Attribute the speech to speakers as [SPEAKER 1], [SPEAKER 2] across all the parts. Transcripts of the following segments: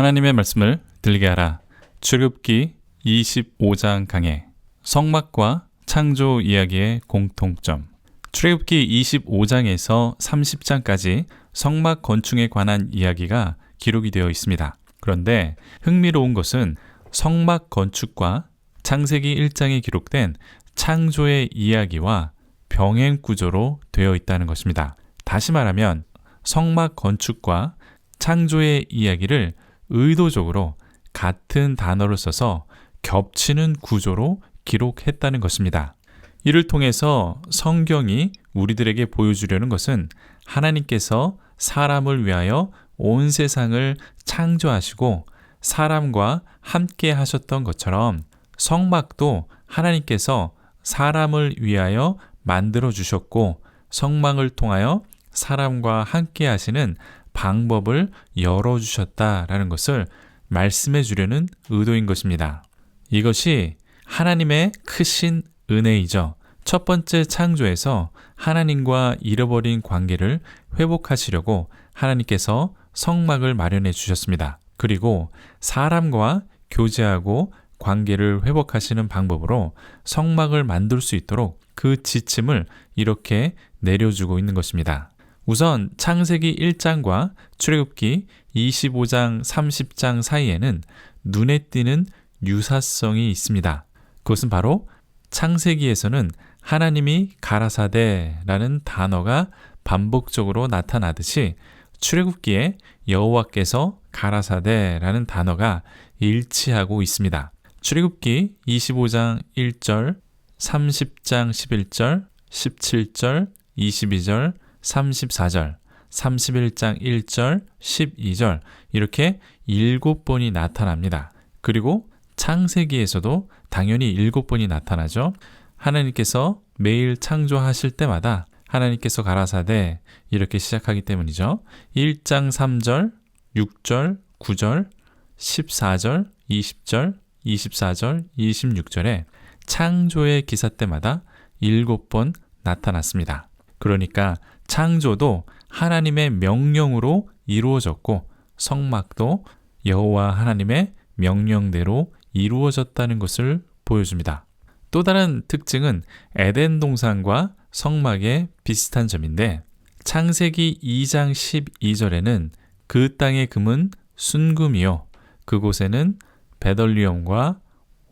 [SPEAKER 1] 하나님의 말씀을 들리게 하라. 출굽기 25장 강해. 성막과 창조 이야기의 공통점. 출애굽기 25장에서 30장까지 성막 건축에 관한 이야기가 기록이 되어 있습니다. 그런데 흥미로운 것은 성막 건축과 창세기 1장에 기록된 창조의 이야기와 병행 구조로 되어 있다는 것입니다. 다시 말하면 성막 건축과 창조의 이야기를 의도적으로 같은 단어를 써서 겹치는 구조로 기록했다는 것입니다. 이를 통해서 성경이 우리들에게 보여주려는 것은 하나님께서 사람을 위하여 온 세상을 창조하시고 사람과 함께 하셨던 것처럼 성막도 하나님께서 사람을 위하여 만들어 주셨고 성막을 통하여 사람과 함께 하시는 방법을 열어 주셨다라는 것을 말씀해 주려는 의도인 것입니다. 이것이 하나님의 크신 은혜이죠. 첫 번째 창조에서 하나님과 잃어버린 관계를 회복하시려고 하나님께서 성막을 마련해 주셨습니다. 그리고 사람과 교제하고 관계를 회복하시는 방법으로 성막을 만들 수 있도록 그 지침을 이렇게 내려주고 있는 것입니다. 우선 창세기 1장과 출애굽기 25장 30장 사이에는 눈에 띄는 유사성이 있습니다. 그것은 바로 창세기에서는 하나님이 가라사대라는 단어가 반복적으로 나타나듯이 출애굽기에 여호와께서 가라사대라는 단어가 일치하고 있습니다. 출애굽기 25장 1절, 30장 11절, 17절, 22절, 34절, 31장 1절, 12절 이렇게 일곱 번이 나타납니다. 그리고 창세기에서도 당연히 일곱 번이 나타나죠. 하나님께서 매일 창조하실 때마다 하나님께서 가라사대 이렇게 시작하기 때문이죠. 1장 3절, 6절, 9절, 14절, 20절, 24절, 26절에 창조의 기사 때마다 일곱 번 나타났습니다. 그러니까 창조도 하나님의 명령으로 이루어졌고 성막도 여호와 하나님의 명령대로 이루어졌다는 것을 보여줍니다. 또 다른 특징은 에덴 동산과 성막의 비슷한 점인데 창세기 2장 12절에는 그 땅의 금은 순금이요 그곳에는 베덜리엄과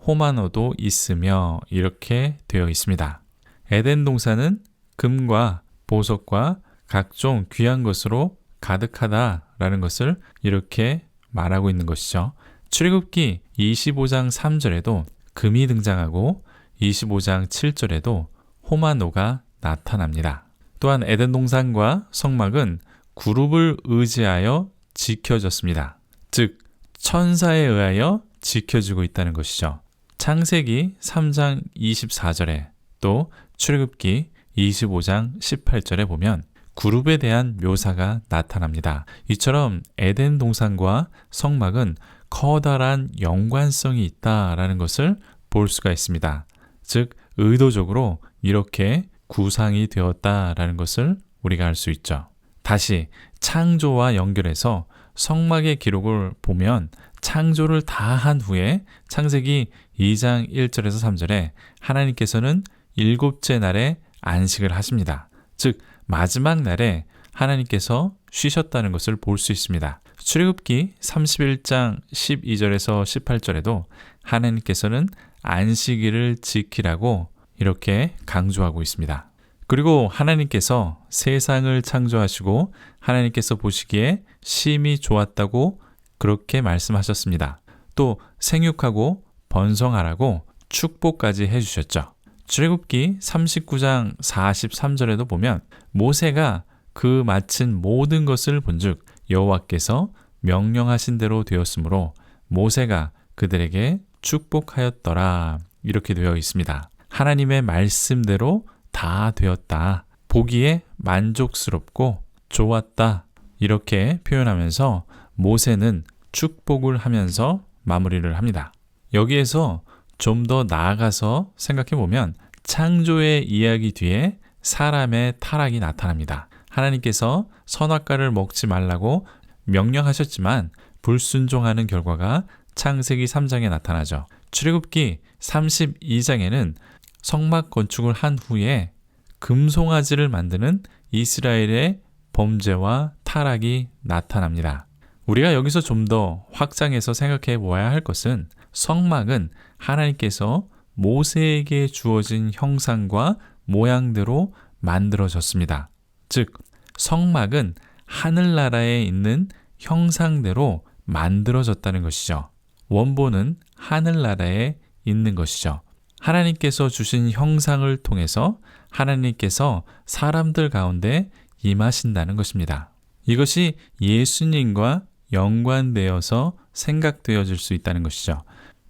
[SPEAKER 1] 호마노도 있으며 이렇게 되어 있습니다. 에덴 동산은 금과 보석과 각종 귀한 것으로 가득하다라는 것을 이렇게 말하고 있는 것이죠. 출애굽기 25장 3절에도 금이 등장하고 25장 7절에도 호마노가 나타납니다. 또한 에덴 동산과 성막은 그룹을 의지하여 지켜졌습니다. 즉 천사에 의하여 지켜지고 있다는 것이죠. 창세기 3장 24절에 또 출애굽기 25장 18절에 보면 그룹에 대한 묘사가 나타납니다. 이처럼 에덴 동산과 성막은 커다란 연관성이 있다라는 것을 볼 수가 있습니다. 즉, 의도적으로 이렇게 구상이 되었다라는 것을 우리가 알 수 있죠. 다시 창조와 연결해서 성막의 기록을 보면 창조를 다 한 후에 창세기 2장 1절에서 3절에 하나님께서는 일곱째 날에 안식을 하십니다. 즉 마지막 날에 하나님께서 쉬셨다는 것을 볼 수 있습니다. 출애굽기 31장 12절에서 18절에도 하나님께서는 안식일을 지키라고 이렇게 강조하고 있습니다. 그리고 하나님께서 세상을 창조하시고 하나님께서 보시기에 심히 좋았다고 그렇게 말씀하셨습니다. 또 생육하고 번성하라고 축복까지 해주셨죠. 출애굽기 39장 43절에도 보면 모세가 그 마친 모든 것을 본즉 여호와께서 명령하신 대로 되었으므로 모세가 그들에게 축복하였더라 이렇게 되어 있습니다. 하나님의 말씀대로 다 되었다. 보기에 만족스럽고 좋았다. 이렇게 표현하면서 모세는 축복을 하면서 마무리를 합니다. 여기에서 좀 더 나아가서 생각해 보면 창조의 이야기 뒤에 사람의 타락이 나타납니다. 하나님께서 선악과를 먹지 말라고 명령하셨지만 불순종하는 결과가 창세기 3장에 나타나죠. 출애굽기 32장에는 성막 건축을 한 후에 금송아지를 만드는 이스라엘의 범죄와 타락이 나타납니다. 우리가 여기서 좀 더 확장해서 생각해 보아야 할 것은 성막은 하나님께서 모세에게 주어진 형상과 모양대로 만들어졌습니다. 즉, 성막은 하늘나라에 있는 형상대로 만들어졌다는 것이죠. 원본은 하늘나라에 있는 것이죠. 하나님께서 주신 형상을 통해서 하나님께서 사람들 가운데 임하신다는 것입니다. 이것이 예수님과 연관되어서 생각되어질 수 있다는 것이죠.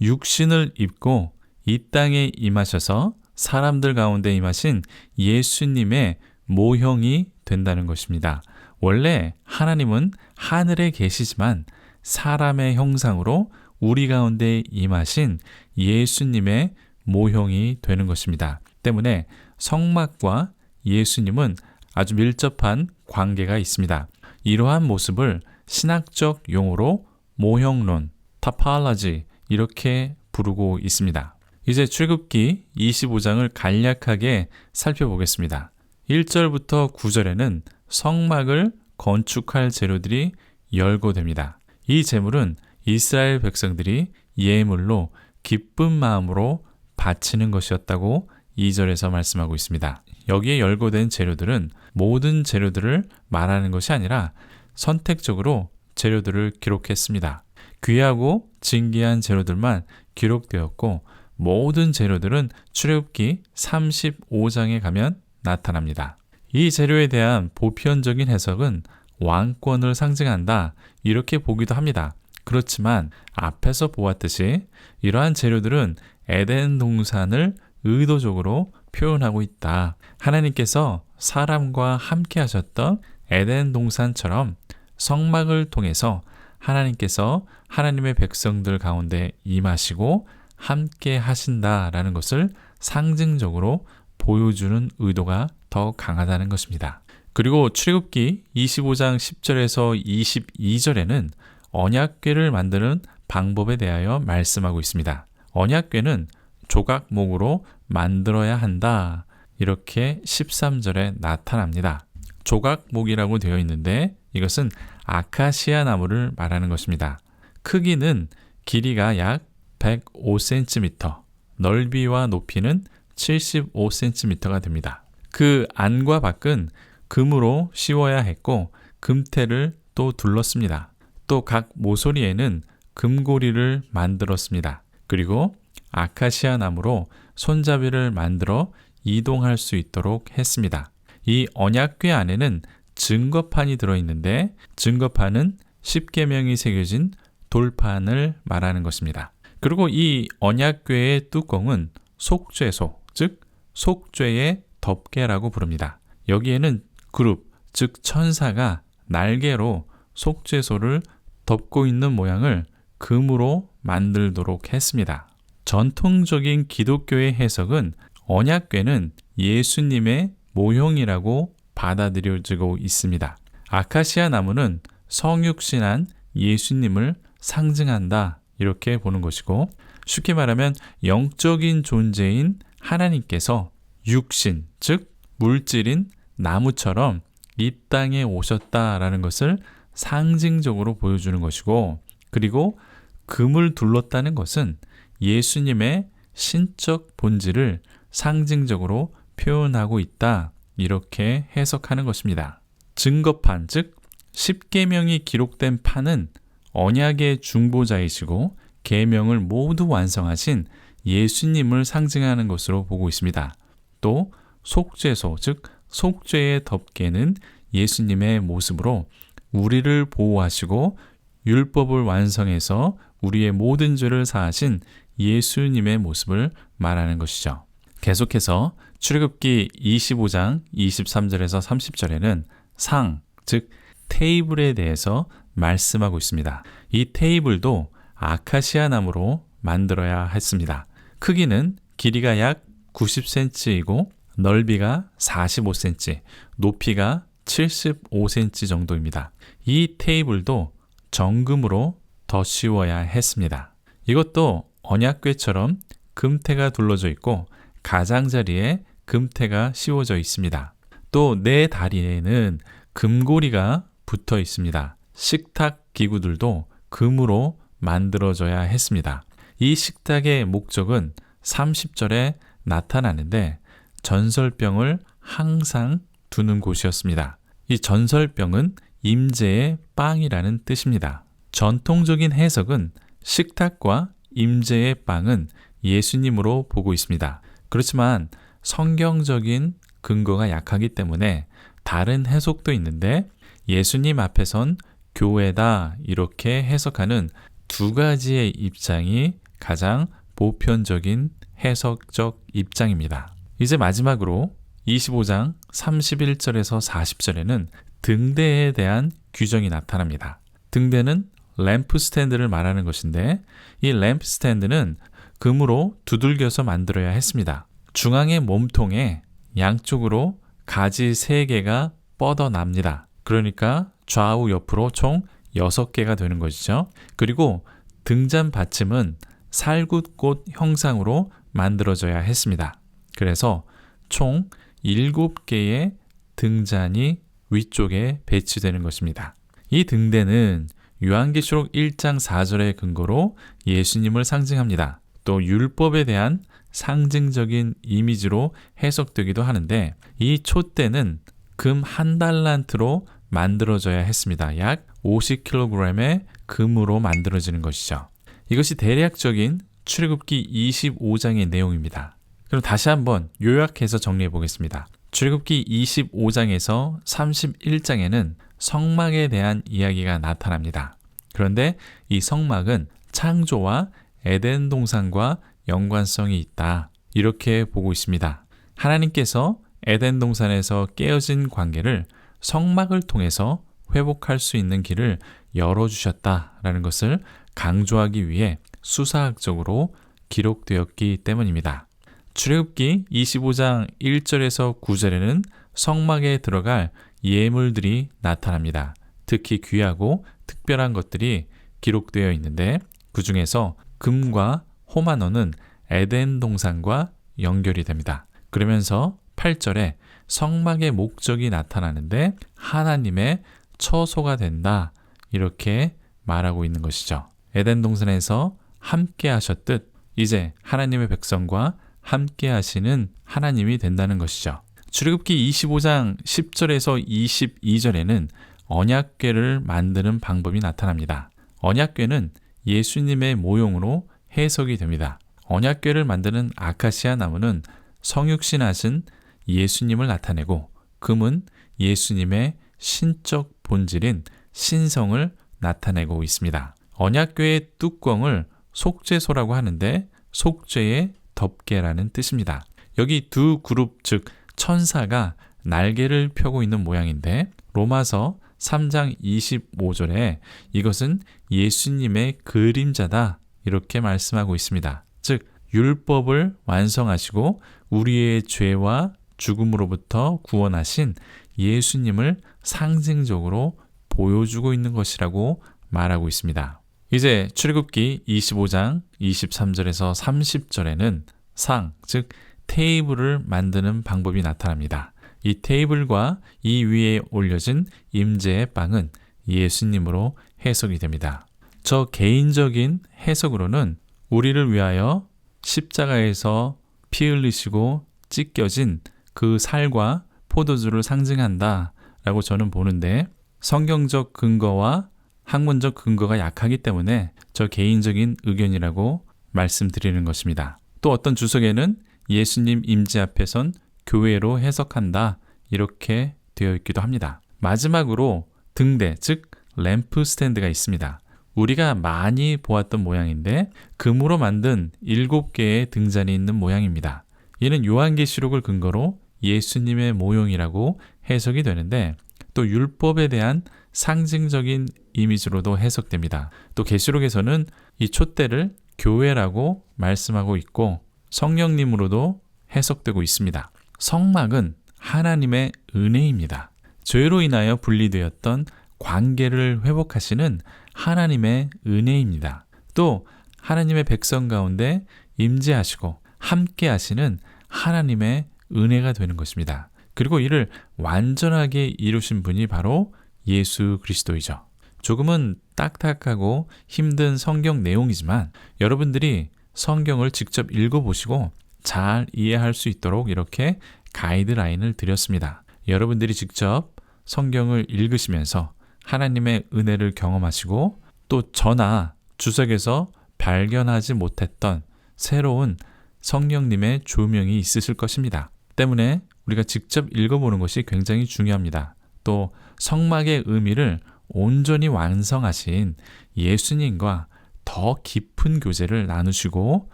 [SPEAKER 1] 육신을 입고 이 땅에 임하셔서 사람들 가운데 임하신 예수님의 모형이 된다는 것입니다. 원래 하나님은 하늘에 계시지만 사람의 형상으로 우리 가운데 임하신 예수님의 모형이 되는 것입니다. 때문에 성막과 예수님은 아주 밀접한 관계가 있습니다. 이러한 모습을 신학적 용어로 모형론, 타파라지 이렇게 부르고 있습니다. 이제 출굽기 25장을 간략하게 살펴보겠습니다. 1절부터 9절에는 성막을 건축할 재료들이 열거됩니다. 이 재물은 이스라엘 백성들이 예물로 기쁜 마음으로 바치는 것이었다고 2절에서 말씀하고 있습니다. 여기에 열거된 재료들은 모든 재료들을 말하는 것이 아니라 선택적으로 재료들을 기록했습니다. 귀하고 진귀한 재료들만 기록되었고 모든 재료들은 출애굽기 35장에 가면 나타납니다. 이 재료에 대한 보편적인 해석은 왕권을 상징한다 이렇게 보기도 합니다. 그렇지만 앞에서 보았듯이 이러한 재료들은 에덴 동산을 의도적으로 표현하고 있다. 하나님께서 사람과 함께 하셨던 에덴 동산처럼 성막을 통해서 하나님께서 하나님의 백성들 가운데 임하시고 함께 하신다라는 것을 상징적으로 보여주는 의도가 더 강하다는 것입니다. 그리고 출애굽기 25장 10절에서 22절에는 언약궤를 만드는 방법에 대하여 말씀하고 있습니다. 언약궤는 조각목으로 만들어야 한다. 이렇게 13절에 나타납니다. 조각목이라고 되어 있는데 이것은 아카시아 나무를 말하는 것입니다. 크기는 길이가 약 105cm, 넓이와 높이는 75cm가 됩니다. 그 안과 밖은 금으로 씌워야 했고 금태를 또 둘렀습니다. 또 각 모서리에는 금고리를 만들었습니다. 그리고 아카시아 나무로 손잡이를 만들어 이동할 수 있도록 했습니다. 이 언약궤 안에는 증거판이 들어있는데 증거판은 십계명이 새겨진 돌판을 말하는 것입니다. 그리고 이 언약궤의 뚜껑은 속죄소, 즉 속죄의 덮개라고 부릅니다. 여기에는 그룹, 즉 천사가 날개로 속죄소를 덮고 있는 모양을 금으로 만들도록 했습니다. 전통적인 기독교의 해석은 언약궤는 예수님의 모형이라고 받아들여지고 있습니다. 아카시아 나무는 성육신한 예수님을 상징한다 이렇게 보는 것이고 쉽게 말하면 영적인 존재인 하나님께서 육신 즉 물질인 나무처럼 이 땅에 오셨다라는 것을 상징적으로 보여주는 것이고 그리고 금을 둘렀다는 것은 예수님의 신적 본질을 상징적으로 표현하고 있다. 이렇게 해석하는 것입니다. 증거판, 즉, 십계명이 기록된 판은 언약의 중보자이시고 계명을 모두 완성하신 예수님을 상징하는 것으로 보고 있습니다. 또 속죄소, 즉 속죄의 덮개는 예수님의 모습으로 우리를 보호하시고 율법을 완성해서 우리의 모든 죄를 사하신 예수님의 모습을 말하는 것이죠. 계속해서 출애굽기 25장 23절에서 30절에는 상, 즉 테이블에 대해서 말씀하고 있습니다. 이 테이블도 아카시아 나무로 만들어야 했습니다. 크기는 길이가 약 90cm이고 넓이가 45cm, 높이가 75cm 정도입니다. 이 테이블도 정금으로 덧씌워야 했습니다. 이것도 언약궤처럼 금태가 둘러져 있고 가장자리에 금태가 씌워져 있습니다. 또 네 다리에는 금고리가 붙어 있습니다. 식탁 기구들도 금으로 만들어져야 했습니다. 이 식탁의 목적은 30절에 나타나는데 전설병을 항상 두는 곳이었습니다. 이 전설병은 임재의 빵이라는 뜻입니다. 전통적인 해석은 식탁과 임재의 빵은 예수님으로 보고 있습니다. 그렇지만 성경적인 근거가 약하기 때문에 다른 해석도 있는데 예수님 앞에선 교회다 이렇게 해석하는 두 가지의 입장이 가장 보편적인 해석적 입장입니다. 이제 마지막으로 25장 31절에서 40절에는 등대에 대한 규정이 나타납니다. 등대는 램프 스탠드를 말하는 것인데 이 램프 스탠드는 금으로 두들겨서 만들어야 했습니다. 중앙의 몸통에 양쪽으로 가지 3개가 뻗어납니다. 그러니까 좌우 옆으로 총 6개가 되는 것이죠. 그리고 등잔 받침은 살굿꽃 형상으로 만들어져야 했습니다. 그래서 총 7개의 등잔이 위쪽에 배치되는 것입니다. 이 등대는 요한계시록 1장 4절의 근거로 예수님을 상징합니다. 또 율법에 대한 상징적인 이미지로 해석되기도 하는데 이 촛대는 금 한 달란트로 만들어져야 했습니다. 약 50kg의 금으로 만들어지는 것이죠. 이것이 대략적인 출애굽기 25장의 내용입니다. 그럼 다시 한번 요약해서 정리해 보겠습니다. 출애굽기 25장에서 31장에는 성막에 대한 이야기가 나타납니다. 그런데 이 성막은 창조와 에덴 동산과 연관성이 있다. 이렇게 보고 있습니다. 하나님께서 에덴 동산에서 깨어진 관계를 성막을 통해서 회복할 수 있는 길을 열어주셨다라는 것을 강조하기 위해 수사학적으로 기록되었기 때문입니다. 출애굽기 25장 1절에서 9절에는 성막에 들어갈 예물들이 나타납니다. 특히 귀하고 특별한 것들이 기록되어 있는데 그 중에서 금과 호마노는 에덴 동산과 연결이 됩니다. 그러면서 8절에 성막의 목적이 나타나는데 하나님의 처소가 된다. 이렇게 말하고 있는 것이죠. 에덴 동산에서 함께 하셨듯 이제 하나님의 백성과 함께 하시는 하나님이 된다는 것이죠. 출애굽기 25장 10절에서 22절에는 언약궤를 만드는 방법이 나타납니다. 언약궤는 예수님의 모형으로 해석이 됩니다. 언약궤를 만드는 아카시아 나무는 성육신 하신 예수님을 나타내고 금은 예수님의 신적 본질인 신성을 나타내고 있습니다. 언약궤의 뚜껑을 속죄소라고 하는데 속죄의 덮개라는 뜻입니다. 여기 두 그룹 즉 천사가 날개를 펴고 있는 모양인데 로마서 3장 25절에 이것은 예수님의 그림자다 이렇게 말씀하고 있습니다. 즉 율법을 완성하시고 우리의 죄와 죽음으로부터 구원하신 예수님을 상징적으로 보여주고 있는 것이라고 말하고 있습니다. 이제 출애굽기 25장 23절에서 30절에는 상, 즉 테이블을 만드는 방법이 나타납니다. 이 테이블과 이 위에 올려진 임재의 빵은 예수님으로 해석이 됩니다. 저 개인적인 해석으로는 우리를 위하여 십자가에서 피 흘리시고 찢겨진 그 살과 포도주를 상징한다 라고 저는 보는데 성경적 근거와 학문적 근거가 약하기 때문에 저 개인적인 의견이라고 말씀드리는 것입니다. 또 어떤 주석에는 예수님 임재 앞에선 교회로 해석한다 이렇게 되어 있기도 합니다. 마지막으로 등대 즉 램프 스탠드가 있습니다. 우리가 많이 보았던 모양인데 금으로 만든 일곱 개의 등잔이 있는 모양입니다. 이는 요한계시록을 근거로 예수님의 모형이라고 해석이 되는데 또 율법에 대한 상징적인 이미지로도 해석됩니다. 또 계시록에서는 이 촛대를 교회라고 말씀하고 있고 성령님으로도 해석되고 있습니다. 성막은 하나님의 은혜입니다. 죄로 인하여 분리되었던 관계를 회복하시는 하나님의 은혜입니다. 또 하나님의 백성 가운데 임재하시고 함께 하시는 하나님의 은혜가 되는 것입니다. 그리고 이를 완전하게 이루신 분이 바로 예수 그리스도이죠. 조금은 딱딱하고 힘든 성경 내용이지만 여러분들이 성경을 직접 읽어보시고 잘 이해할 수 있도록 이렇게 가이드라인을 드렸습니다. 여러분들이 직접 성경을 읽으시면서 하나님의 은혜를 경험하시고 또 저나 주석에서 발견하지 못했던 새로운 성령님의 조명이 있으실 것입니다. 때문에 우리가 직접 읽어보는 것이 굉장히 중요합니다. 또 성막의 의미를 온전히 완성하신 예수님과 더 깊은 교제를 나누시고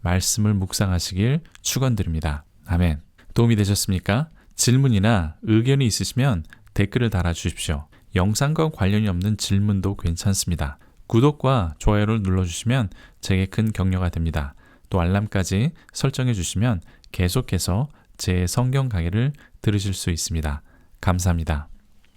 [SPEAKER 1] 말씀을 묵상하시길 축원드립니다. 아멘. 도움이 되셨습니까? 질문이나 의견이 있으시면 댓글을 달아 주십시오. 영상과 관련이 없는 질문도 괜찮습니다. 구독과 좋아요를 눌러주시면 제게 큰 격려가 됩니다. 또 알람까지 설정해 주시면 계속해서 제 성경 강의를 들으실 수 있습니다. 감사합니다.